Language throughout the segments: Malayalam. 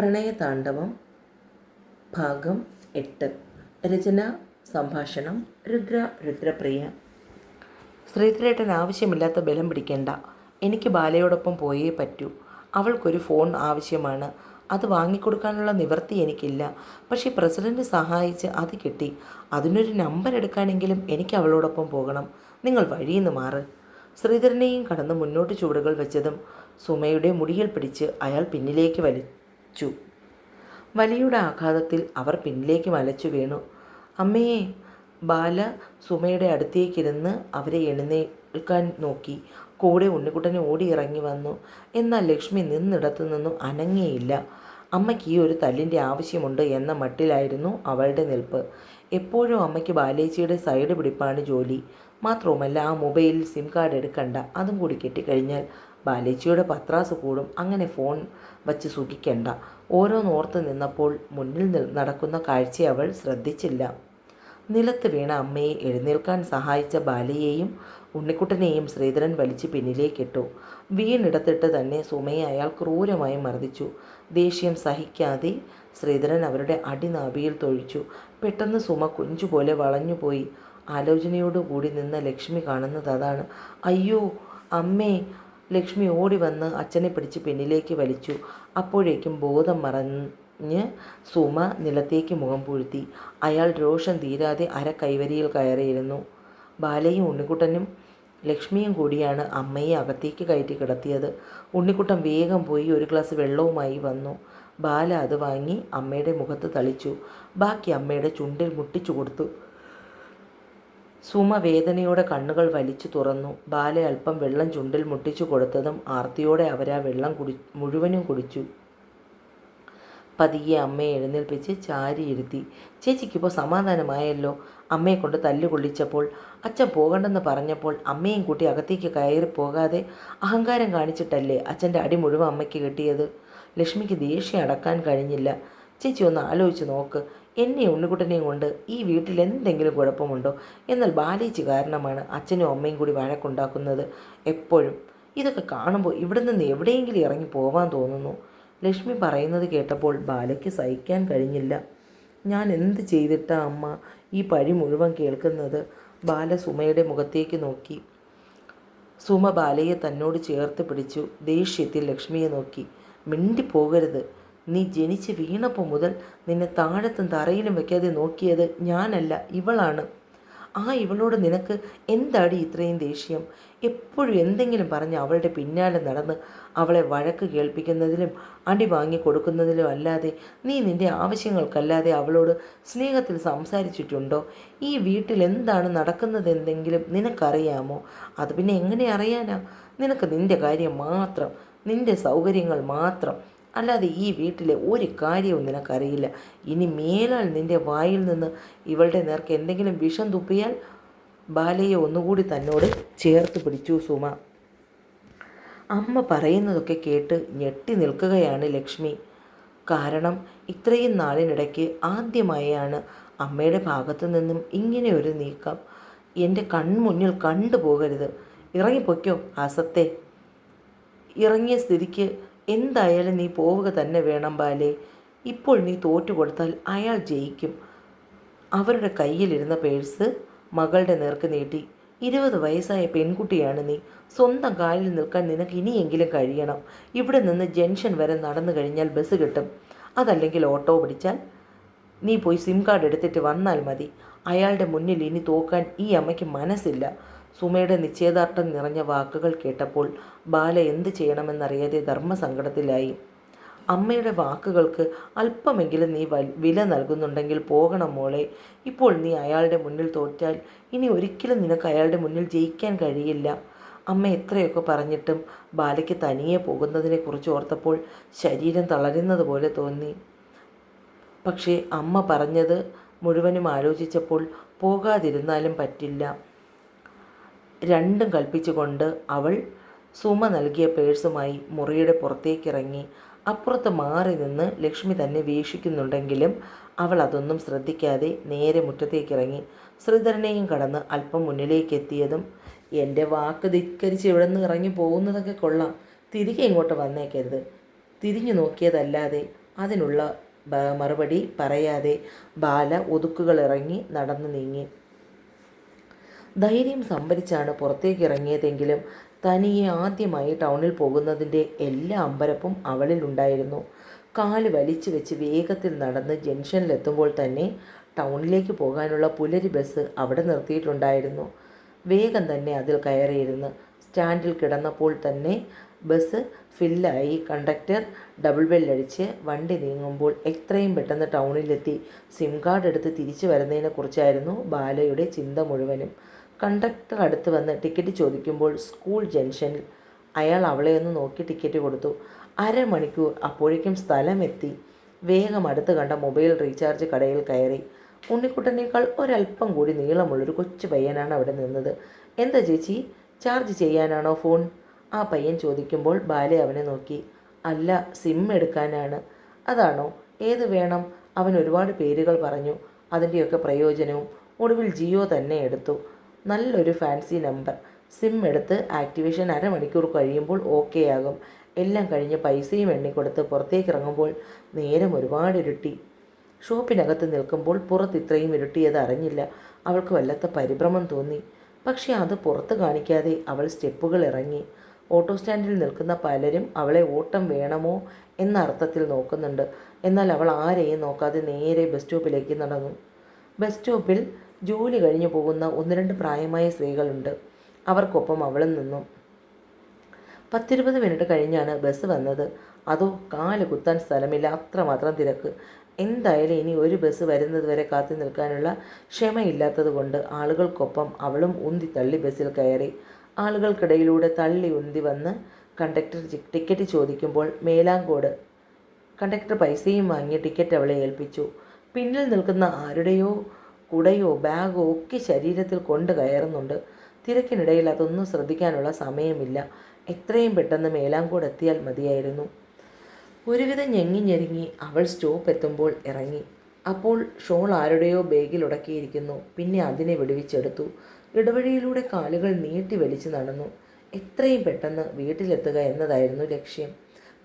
പ്രണയതാണ്ഡവം ഭാഗം എട്ട്. രചന സംഭാഷണം രുദ്ര രുദ്രപ്രിയ. ശ്രീധരേട്ടൻ ആവശ്യമില്ലാത്ത ബലം പിടിക്കേണ്ട. എനിക്ക് ബാലയോടൊപ്പം പോയേ പറ്റൂ. അവൾക്കൊരു ഫോൺ ആവശ്യമാണ്. അത് വാങ്ങിക്കൊടുക്കാനുള്ള നിവൃത്തി എനിക്കില്ല. പക്ഷേ പ്രസിഡന്റ് സഹായിച്ച് അത് കിട്ടി. അതിനൊരു നമ്പർ എടുക്കാനെങ്കിലും എനിക്ക് അവളോടൊപ്പം പോകണം. നിങ്ങൾ വഴിയിന്ന് മാറ്. ശ്രീധരനെയും കടന്ന് മുന്നോട്ട് ചുവടുകൾ വെച്ചതും സുമയുടെ മുടിയിൽ പിടിച്ച് അയാൾ പിന്നിലേക്ക് വലിച്ചു വലിയുടെ ആഘാതത്തിൽ അവർ പിന്നിലേക്ക് മലച്ചു വീണു. അമ്മയെ ബാല സുമയുടെ അടുത്തേക്കിരുന്ന് അവരെ എഴുന്നേൽക്കാൻ നോക്കി. കൂടെ ഉണ്ണിക്കുട്ടന് ഓടി ഇറങ്ങി വന്നു. എന്നാൽ ലക്ഷ്മി നിന്നിടത്തു നിന്നും അനങ്ങിയില്ല. അമ്മയ്ക്ക് ഈ ഒരു തല്ലിന്റെ ആവശ്യമുണ്ട് എന്ന മട്ടിലായിരുന്നു അവളുടെ നിൽപ്പ്. എപ്പോഴും അമ്മയ്ക്ക് ബാലേച്ചിയുടെ സൈഡ് പിടിപ്പാണ് ജോലി. മാത്രവുമല്ല ആ മൊബൈലിൽ സിം കാർഡ് എടുക്കണ്ട. അതും കൂടി കിട്ടിക്കഴിഞ്ഞാൽ ബാലേച്ചിയുടെ പത്രാസ് കൂടും. അങ്ങനെ ഫോൺ വച്ച് സുഖിക്കണ്ട ഓരോന്നോർത്ത് നിന്നപ്പോൾ മുന്നിൽ നിൽ- നടക്കുന്ന കാഴ്ച അവൾ ശ്രദ്ധിച്ചില്ല. നിലത്ത് വീണ അമ്മയെ എഴുന്നേൽക്കാൻ സഹായിച്ച ബാലയെയും ഉണ്ണിക്കുട്ടനെയും ശ്രീധരൻ വലിച്ചു പിന്നിലേക്കിട്ടു. വീണിടത്തിട്ട് തന്നെ സുമയെ അയാൾ ക്രൂരമായി മർദ്ദിച്ചു. ദേഷ്യം സഹിക്കാതെ ശ്രീധരൻ അവരുടെ അടിനാഭിയിൽ തൊഴിച്ചു. പെട്ടെന്ന് സുമ കുഞ്ചുപോലെ വളഞ്ഞുപോയി. ആലോചനയോടുകൂടി നിന്ന ലക്ഷ്മി കാണുന്നത് അതാണ്. അയ്യോ അമ്മേ ലക്ഷ്മി ഓടി വന്ന് അച്ഛനെ പിടിച്ച് പിന്നിലേക്ക് വലിച്ചു. അപ്പോഴേക്കും ബോധം മറഞ്ഞ് സുമ നിലത്തേക്ക് മുഖം പൂഴ്ത്തി. അയാൾ രോഷം തീരാതെ അര കൈവരിയിൽ കയറിയിരുന്നു. ബാലയും ഉണ്ണിക്കുട്ടനും ലക്ഷ്മിയും കൂടിയാണ് അമ്മയെ അകത്തേക്ക് കയറ്റി കിടത്തിയത്. ഉണ്ണിക്കുട്ടൻ വേഗം പോയി ഒരു ഗ്ലാസ് വെള്ളവുമായി വന്നു. ബാല അത് വാങ്ങി അമ്മയുടെ മുഖത്ത് തളിച്ചു. ബാക്കി അമ്മയുടെ ചുണ്ടിൽ മുട്ടിച്ചു കൊടുത്തു. സുമ വേദനയോടെ കണ്ണുകൾ വലിച്ചു തുറന്നു. ബാല അല്പം വെള്ളം ചുണ്ടിൽ മുട്ടിച്ചു കൊടുത്തതും ആർത്തിയോടെ അവരാ വെള്ളം കുടി മുഴുവനും കുടിച്ചു. പതിയെ അമ്മയെ എഴുന്നേൽപ്പിച്ച് ചാരിയിരുത്തി ചേച്ചിക്കിപ്പോൾ സമാധാനമായല്ലോ? അമ്മയെ കൊണ്ട് തല്ലു കൊള്ളിച്ചപ്പോൾ അച്ഛൻ പോകണ്ടെന്ന് പറഞ്ഞപ്പോൾ അമ്മയും കൂട്ടി അകത്തേക്ക് കയറി പോകാതെ അഹങ്കാരം കാണിച്ചിട്ടല്ലേ അച്ഛന്റെ അടി മുഴുവൻ അമ്മയ്ക്ക് കിട്ടിയത്? ലക്ഷ്മിക്ക് ദേഷ്യം അടക്കാൻ കഴിഞ്ഞില്ല. ചേച്ചി ഒന്ന് ആലോചിച്ച് നോക്ക്. എന്നെ ഉണ്ണിക്കുട്ടനെയും കൊണ്ട് ഈ വീട്ടിൽ എന്തെങ്കിലും കുഴപ്പമുണ്ടോ? എന്നാൽ ബാലേച്ചി കാരണമാണ് അച്ഛനും അമ്മയും കൂടി വഴക്കുണ്ടാക്കുന്നത് എപ്പോഴും. ഇതൊക്കെ കാണുമ്പോൾ ഇവിടെ നിന്ന് എവിടെയെങ്കിലും ഇറങ്ങി പോകാൻ തോന്നുന്നു. ലക്ഷ്മി പറയുന്നത് കേട്ടപ്പോൾ ബാലയ്ക്ക് സഹിക്കാൻ കഴിഞ്ഞില്ല. ഞാൻ എന്ത് ചെയ്തിട്ടാ അമ്മ ഈ പഴി മുഴുവൻ കേൾക്കുന്നത്? ബാല സുമയുടെ മുഖത്തേക്ക് നോക്കി. സുമ ബാലയെ തന്നോട് ചേർത്ത് പിടിച്ചു. ദേഷ്യത്തിൽ ലക്ഷ്മിയെ നോക്കി. മിണ്ടിപ്പോകരുത്. നീ ജനിച്ച് വീണപ്പോൾ മുതൽ നിന്നെ താഴത്തും തറയിലും വെക്കാതെ നോക്കിയത് ഞാനല്ല ഇവളാണ്. ആ ഇവളോട് നിനക്ക് എന്താടി ഇത്രയും ദേഷ്യം? എപ്പോഴും എന്തെങ്കിലും പറഞ്ഞ് അവളുടെ പിന്നാലെ നടന്ന് അവളെ വഴക്ക് കേൾപ്പിക്കുന്നതിലും അടി വാങ്ങി കൊടുക്കുന്നതിലും അല്ലാതെ നീ നിന്റെ ആവശ്യങ്ങൾക്കല്ലാതെ അവളോട് സ്നേഹത്തിൽ സംസാരിച്ചിട്ടുണ്ടോ? ഈ വീട്ടിൽ എന്താണ് നടക്കുന്നതെന്തെങ്കിലും നിനക്കറിയാമോ? അത് പിന്നെ എങ്ങനെ അറിയാനാ? നിനക്ക് നിന്റെ കാര്യം മാത്രം നിന്റെ സൗകര്യങ്ങൾ മാത്രം അല്ലാതെ ഈ വീട്ടിലെ ഒരു കാര്യവും നിനക്കറിയില്ല. ഇനി മേലാൽ നിന്റെ വായിൽ നിന്ന് ഇവളുടെ നേർക്ക് എന്തെങ്കിലും വിഷം തുപ്പിയാൽ ബാലയെ ഒന്നുകൂടി തന്നോട് ചേർത്ത് പിടിച്ചു സുമ. അമ്മ പറയുന്നതൊക്കെ കേട്ട് ഞെട്ടി നിൽക്കുകയാണ് ലക്ഷ്മി. കാരണം ഇത്രയും നാളിനിടയ്ക്ക് ആദ്യമായാണ് അമ്മയുടെ ഭാഗത്തു നിന്നും ഇങ്ങനെ ഒരു നീക്കം. എന്റെ കൺമുന്നിൽ കണ്ടുപോകരുത്. ഇറങ്ങിപ്പൊയ്ക്കോ അസത്തെ ഇറങ്ങിയ സ്ഥിതിക്ക് എന്തായാലും നീ പോവുക തന്നെ വേണം ബാലെ. ഇപ്പോൾ നീ തോറ്റു കൊടുത്താൽ അയാൾ ജയിക്കും. അവരുടെ കയ്യിലിരുന്ന പേഴ്സ് മകളുടെ നേർക്ക് നീട്ടി. ഇരുപത് വയസ്സായ പെൺകുട്ടിയാണ് നീ. സ്വന്തം കാലിൽ നിൽക്കാൻ നിനക്ക് ഇനിയെങ്കിലും കഴിയണം. ഇവിടെ നിന്ന് ജംഗ്ഷൻ വരെ നടന്നു കഴിഞ്ഞാൽ ബസ് കിട്ടും. അതല്ലെങ്കിൽ ഓട്ടോ പിടിച്ചാൽ നീ പോയി സിം കാർഡ് എടുത്തിട്ട് വന്നാൽ മതി. അയാളുടെ മുന്നിൽ ഇനി തോക്കാൻ ഈ അമ്മയ്ക്ക് മനസ്സില്ല. സുമയുടെ നിശ്ചയദാർഢ്യം നിറഞ്ഞ വാക്കുകൾ കേട്ടപ്പോൾ ബാല എന്ത് ചെയ്യണമെന്നറിയാതെ ധർമ്മസങ്കടത്തിലായി. അമ്മയുടെ വാക്കുകൾക്ക് അല്പമെങ്കിലും നീ വില നൽകുന്നുണ്ടെങ്കിൽ പോകണം മോളെ. ഇപ്പോൾ നീ അയാളുടെ മുന്നിൽ തോറ്റാൽ ഇനി ഒരിക്കലും നിനക്ക് അയാളുടെ മുന്നിൽ ജയിക്കാൻ കഴിയില്ല. അമ്മ എത്രയൊക്കെ പറഞ്ഞിട്ടും ബാലയ്ക്ക് തനിയെ പോകുന്നതിനെക്കുറിച്ച് ഓർത്തപ്പോൾ ശരീരം തളരുന്നത് പോലെ തോന്നി. പക്ഷേ അമ്മ പറഞ്ഞത് മുഴുവനും ആലോചിച്ചപ്പോൾ പോകാതിരുന്നാലും പറ്റില്ല. രണ്ടും കൽപ്പിച്ചുകൊണ്ട് അവൾ സുമ നൽകിയ പേഴ്സുമായി മുറിയുടെ പുറത്തേക്കിറങ്ങി അപ്പുറത്ത് മാറി നിന്ന് ലക്ഷ്മി തന്നെ വീക്ഷിക്കുന്നുണ്ടെങ്കിലും അവൾ അതൊന്നും ശ്രദ്ധിക്കാതെ നേരെ മുറ്റത്തേക്കിറങ്ങി. ശ്രീധരനെയും കടന്ന് അല്പം മുന്നിലേക്ക് എത്തിയതും എന്റെ വാക്ക് ധിക്കരിച്ച് ഇവിടെ നിന്ന് ഇറങ്ങി പോകുന്നതൊക്കെ കൊള്ളാം. തിരികെ ഇങ്ങോട്ട് വന്നേക്കരുത്. തിരിഞ്ഞു നോക്കിയതല്ലാതെ അതിനുള്ള മറുപടി പറയാതെ ബാല ഒതുക്കുകൾ ഇറങ്ങി നടന്നു നീങ്ങി. ധൈര്യം സംഭരിച്ചാണ് പുറത്തേക്ക് ഇറങ്ങിയതെങ്കിലും തനിയെ ആദ്യമായി ടൗണിൽ പോകുന്നതിന്റെ എല്ലാ അമ്പരപ്പും അവളിലുണ്ടായിരുന്നു കാൽ വലിച്ചു വെച്ച് വേഗത്തിൽ നടന്ന് ജംഗ്ഷനിലെത്തുമ്പോൾ തന്നെ ടൗണിലേക്ക് പോകാനുള്ള പുലരി ബസ് അവിടെ നിർത്തിയിട്ടുണ്ടായിരുന്നു. വേഗം തന്നെ അതിൽ കയറിയിരുന്ന്. സ്റ്റാൻഡിൽ കിടന്നപ്പോൾ തന്നെ ബസ് ഫില്ലായി. കണ്ടക്ടർ ഡബിൾ ബെല്ലടിച്ച് വണ്ടി നീങ്ങുമ്പോൾ എത്രയും പെട്ടെന്ന് ടൗണിലെത്തി. സിം കാർഡ് എടുത്ത് തിരിച്ചു വരുന്നതിനെക്കുറിച്ചായിരുന്നു ബാലയുടെ ചിന്ത മുഴുവനും. കണ്ടക്ടർ അടുത്ത് വന്ന് ടിക്കറ്റ് ചോദിക്കുമ്പോൾ സ്കൂൾ ജംഗ്ഷനിൽ അയാൾ അവളെ ഒന്ന് നോക്കി ടിക്കറ്റ് കൊടുത്തു. അരമണിക്കൂർ അപ്പോഴേക്കും സ്ഥലമെത്തി. വേഗം അടുത്ത് കണ്ട മൊബൈൽ റീചാർജ് കടയിൽ കയറി. ഉണ്ണിക്കുട്ടനേക്കാൾ ഒരല്പം കൂടി നീളമുള്ളൊരു കൊച്ചു പയ്യനാണ് അവിടെ നിന്നത്. എന്താ ചേച്ചി? ചാർജ് ചെയ്യാനാണോ ഫോൺ ആ പയ്യൻ ചോദിക്കുമ്പോൾ ബാലെ അവനെ നോക്കി. അല്ല സിം എടുക്കാനാണ്. അതാണോ? ഏത് വേണം? അവൻ ഒരുപാട് പേരുകൾ പറഞ്ഞു. അതിന്റെയൊക്കെ പ്രയോജനവും ഒടുവിൽ ജിയോ തന്നെ എടുത്തു. നല്ലൊരു ഫാൻസി നമ്പർ സിം എടുത്ത് ആക്ടിവേഷൻ അരമണിക്കൂർ കഴിയുമ്പോൾ ഓക്കെ ആകും. എല്ലാം കഴിഞ്ഞ് പൈസയും എണ്ണിക്കൊടുത്ത് പുറത്തേക്ക് ഇറങ്ങുമ്പോൾ നേരം ഒരുപാട് ഇരുട്ടി. ഷോപ്പിനകത്ത് നിൽക്കുമ്പോൾ പുറത്ത് ഇത്രയും ഇരുട്ടിയത് അറിഞ്ഞില്ല. അവൾക്ക് വല്ലാത്ത പരിഭ്രമം തോന്നി. പക്ഷേ അത് പുറത്ത് കാണിക്കാതെ അവൾ സ്റ്റെപ്പുകൾ ഇറങ്ങി. ഓട്ടോ സ്റ്റാൻഡിൽ നിൽക്കുന്ന പലരും അവളെ ഓട്ടം വേണമോ എന്ന അർത്ഥത്തിൽ നോക്കുന്നുണ്ട്. എന്നാൽ അവൾ ആരെയും നോക്കാതെ നേരെ ബസ് സ്റ്റോപ്പിലേക്ക് നടന്നു. ബസ് സ്റ്റോപ്പിൽ ജോലി കഴിഞ്ഞു പോകുന്ന ഒന്ന് രണ്ട് പ്രായമായ സ്ത്രീകളുണ്ട്. അവർക്കൊപ്പം അവളും നിന്നു. പത്തിരുപത് മിനിറ്റ് കഴിഞ്ഞാണ് ബസ് വന്നത്. അതോ കാൽ കുത്താൻ സ്ഥലമില്ല അത്രമാത്രം തിരക്ക്. എന്തായാലും ഇനി ഒരു ബസ് വരുന്നത് വരെ കാത്തു നിൽക്കാനുള്ള ക്ഷമയില്ലാത്തത് കൊണ്ട് ആളുകൾക്കൊപ്പം അവളും ഉന്തി തള്ളി ബസ്സിൽ കയറി. ആളുകൾക്കിടയിലൂടെ തള്ളി ഉന്തി വന്ന് കണ്ടക്ടർ ടിക്കറ്റ് ചോദിക്കുമ്പോൾ മേലാങ്കോട് കണ്ടക്ടർ പൈസയും വാങ്ങി ടിക്കറ്റ് അവളെ ഏൽപ്പിച്ചു. പിന്നിൽ നിൽക്കുന്ന ആരുടെയോ കുടയോ ബാഗോ ഒക്കെ ശരീരത്തിൽ കൊണ്ട് കയറുന്നുണ്ട്. തിരക്കിനിടയിൽ അതൊന്നും ശ്രദ്ധിക്കാനുള്ള സമയമില്ല. എത്രയും പെട്ടെന്ന് മേലാങ്കോട് എത്തിയാൽ മതിയായിരുന്നു. ഒരുവിധം ഞെങ്ങി ഞെരുങ്ങി അവൾ സ്റ്റോപ്പ് എത്തുമ്പോൾ ഇറങ്ങി. അപ്പോൾ ഷോൾ ആരുടെയോ ബാഗിൽ ഉടക്കിയിരിക്കുന്നു. പിന്നെ അതിനെ വിടുവിച്ചെടുത്തു. ഇടവഴിയിലൂടെ കാലുകൾ നീട്ടി വലിച്ചു നടന്നു. എത്രയും പെട്ടെന്ന് വീട്ടിലെത്തുക എന്നതായിരുന്നു ലക്ഷ്യം.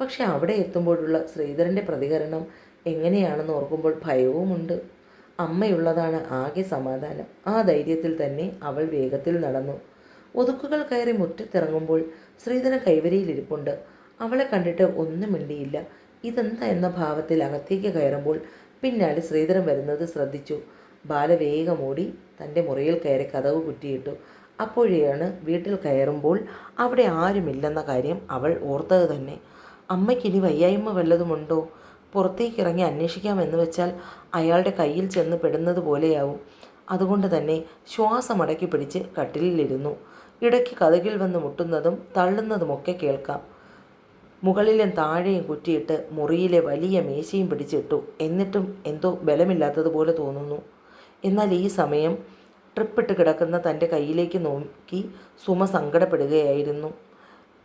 പക്ഷെ അവിടെ എത്തുമ്പോഴുള്ള ശ്രീധരന്റെ പ്രതികരണം എങ്ങനെയാണെന്ന് ഓർക്കുമ്പോൾ ഭയവുമുണ്ട്. അമ്മയുള്ളതാണ് ആകെ സമാധാനം. ആ ധൈര്യത്തിൽ തന്നെ അവൾ വേഗത്തിൽ നടന്നു. ഒതുക്കുകൾ കയറി മുറ്റത്തിറങ്ങുമ്പോൾ ശ്രീധരൻ കൈവരിയിലിരിപ്പുണ്ട് അവളെ കണ്ടിട്ട് ഒന്നും മിണ്ടിയില്ല. ഇതെന്താ എന്ന ഭാവത്തിൽ അകത്തേക്ക് കയറുമ്പോൾ പിന്നാലെ ശ്രീധരൻ വരുന്നത് ശ്രദ്ധിച്ചു. ബാല വേഗം ഓടി തന്റെ മുറിയിൽ കയറി കഥവ് കുറ്റിയിട്ടു. അപ്പോഴെയാണ് വീട്ടിൽ കയറുമ്പോൾ അവിടെ ആരുമില്ലെന്ന കാര്യം അവൾ ഓർത്തത് തന്നെ. അമ്മയ്ക്കിനി വയ്യായ്മ വല്ലതുമുണ്ടോ? പുറത്തേക്ക് ഇറങ്ങി അന്വേഷിക്കാമെന്ന് വെച്ചാൽ അയാളുടെ കയ്യിൽ ചെന്ന് പെടുന്നത് പോലെയാവും. അതുകൊണ്ട് തന്നെ ശ്വാസമടക്കി പിടിച്ച് കട്ടിലിലിരുന്നു. ഇടയ്ക്ക് കഥകിൽ വന്ന് മുട്ടുന്നതും തള്ളുന്നതുമൊക്കെ കേൾക്കാം. മുകളിലും താഴെയും കുറ്റിയിട്ട് മുറിയിലെ വലിയ മേശയും പിടിച്ചിട്ടു. എന്നിട്ടും എന്തോ ബലമില്ലാത്തതുപോലെ തോന്നുന്നു. എന്നാൽ ഈ സമയം ട്രിപ്പിട്ട് കിടക്കുന്ന തന്റെ കയ്യിലേക്ക് നോക്കി സുമ സങ്കടപ്പെടുകയായിരുന്നു.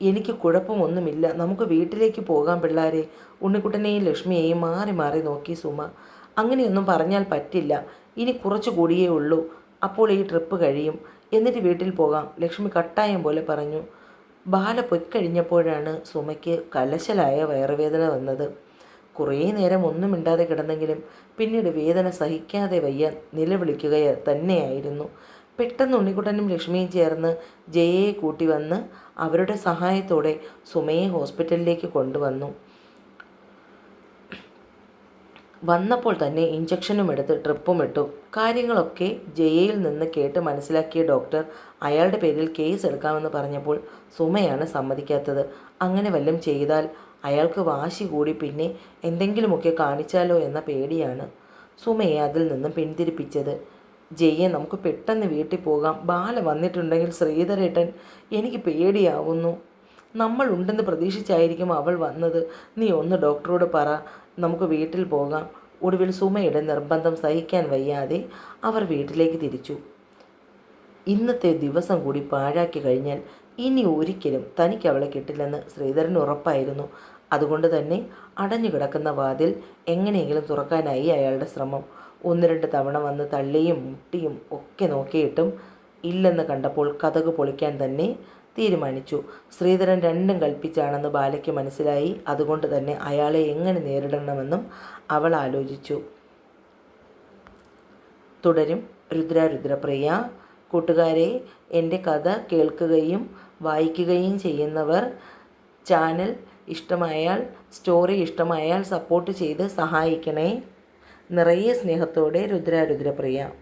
എനിക്ക് കുഴപ്പമൊന്നുമില്ല. നമുക്ക് വീട്ടിലേക്ക് പോകാം പിള്ളാരെ. ഉണ്ണിക്കുട്ടനെയും ലക്ഷ്മിയെയും മാറി മാറി നോക്കി സുമ. അങ്ങനെയൊന്നും പറഞ്ഞാൽ പറ്റില്ല. ഇനി കുറച്ചു കൂടിയേ ഉള്ളൂ. അപ്പോൾ ഈ ട്രിപ്പ് കഴിയും. എന്നിട്ട് വീട്ടിൽ പോകാം. ലക്ഷ്മി കട്ടായം പോലെ പറഞ്ഞു. ബാല പൊയ്ക്കഴിഞ്ഞപ്പോഴാണ് സുമയ്ക്ക് കലശലായ വയറുവേദന വന്നത്. കുറേ നേരം ഒന്നും മിണ്ടാതെ കിടന്നെങ്കിലും പിന്നീട് വേദന സഹിക്കാതെ വയ്യ നിലവിളിക്കുക തന്നെയായിരുന്നു. പെട്ടെന്ന് ഉണ്ണിക്കുട്ടനും ലക്ഷ്മിയും ചേർന്ന് ജയയെ കൂട്ടി വന്ന് അവരുടെ സഹായത്തോടെ സുമയെ ഹോസ്പിറ്റലിലേക്ക് കൊണ്ടുവന്നു. വന്നപ്പോൾ തന്നെ ഇഞ്ചക്ഷനും എടുത്ത് ട്രിപ്പും ഇട്ടു. കാര്യങ്ങളൊക്കെ ജയയിൽ നിന്ന് കേട്ട് മനസ്സിലാക്കിയ ഡോക്ടർ അയാളുടെ പേരിൽ കേസ് എടുക്കാമെന്ന് പറഞ്ഞപ്പോൾ സുമയാണ് സമ്മതിക്കാത്തത്. അങ്ങനെ വല്ലതും ചെയ്താൽ അയാൾക്ക് വാശി കൂടി പിന്നെ എന്തെങ്കിലുമൊക്കെ കാണിച്ചാലോ എന്ന പേടിയാണ് സുമയെ അതിൽ നിന്നും പിന്തിരിപ്പിച്ചത്. ജയെ നമുക്ക് പെട്ടെന്ന് വീട്ടിൽ പോകാം. ബാല വന്നിട്ടുണ്ടെങ്കിൽ ശ്രീധരേട്ടൻ എനിക്ക് പേടിയാവുന്നു. നമ്മൾ ഉണ്ടെന്ന് പ്രതീക്ഷിച്ചായിരിക്കും അവൾ വന്നത്. നീ ഒന്ന് ഡോക്ടറോട് പറ നമുക്ക് വീട്ടിൽ പോകാം. ഒടുവിൽ സുമയുടെ നിർബന്ധം സഹിക്കാൻ വയ്യാതെ അവർ വീട്ടിലേക്ക് തിരിച്ചു. ഇന്നത്തെ ദിവസം കൂടി പാഴാക്കി കഴിഞ്ഞാൽ ഇനി ഒരിക്കലും തനിക്ക് അവളെ കിട്ടില്ലെന്ന് ശ്രീധരൻ ഉറപ്പായിരുന്നു. അതുകൊണ്ട് തന്നെ അടഞ്ഞു കിടക്കുന്ന വാതിൽ എങ്ങനെയെങ്കിലും തുറക്കാനായി അയാളുടെ ശ്രമം. ഒന്ന് രണ്ട് തവണ വന്ന് തള്ളിയും മുട്ടിയും ഒക്കെ നോക്കിയിട്ടും ഇല്ലെന്ന് കണ്ടപ്പോൾ കഥക് പൊളിക്കാൻ തന്നെ തീരുമാനിച്ചു. ശ്രീധരൻ രണ്ടും കൽപ്പിച്ചാണെന്ന് ബാലയ്ക്ക് മനസ്സിലായി. അതുകൊണ്ട് തന്നെ അയാളെ എങ്ങനെ നേരിടണമെന്നും അവൾ ആലോചിച്ചു. തുടരും. രുദ്രാരുദ്രപ്രിയ കൂട്ടുകാരെ എന്റെ കഥ കേൾക്കുകയും വായിക്കുകയും ചെയ്യുന്നവർ ചാനൽ ഇഷ്ടമായാൽ സ്റ്റോറി ഇഷ്ടമായാൽ സപ്പോർട്ട് ചെയ്ത് സഹായിക്കണേ. നിറയെ സ്നേഹത്തോടെ രുദ്രാരുദ്രപ്രിയ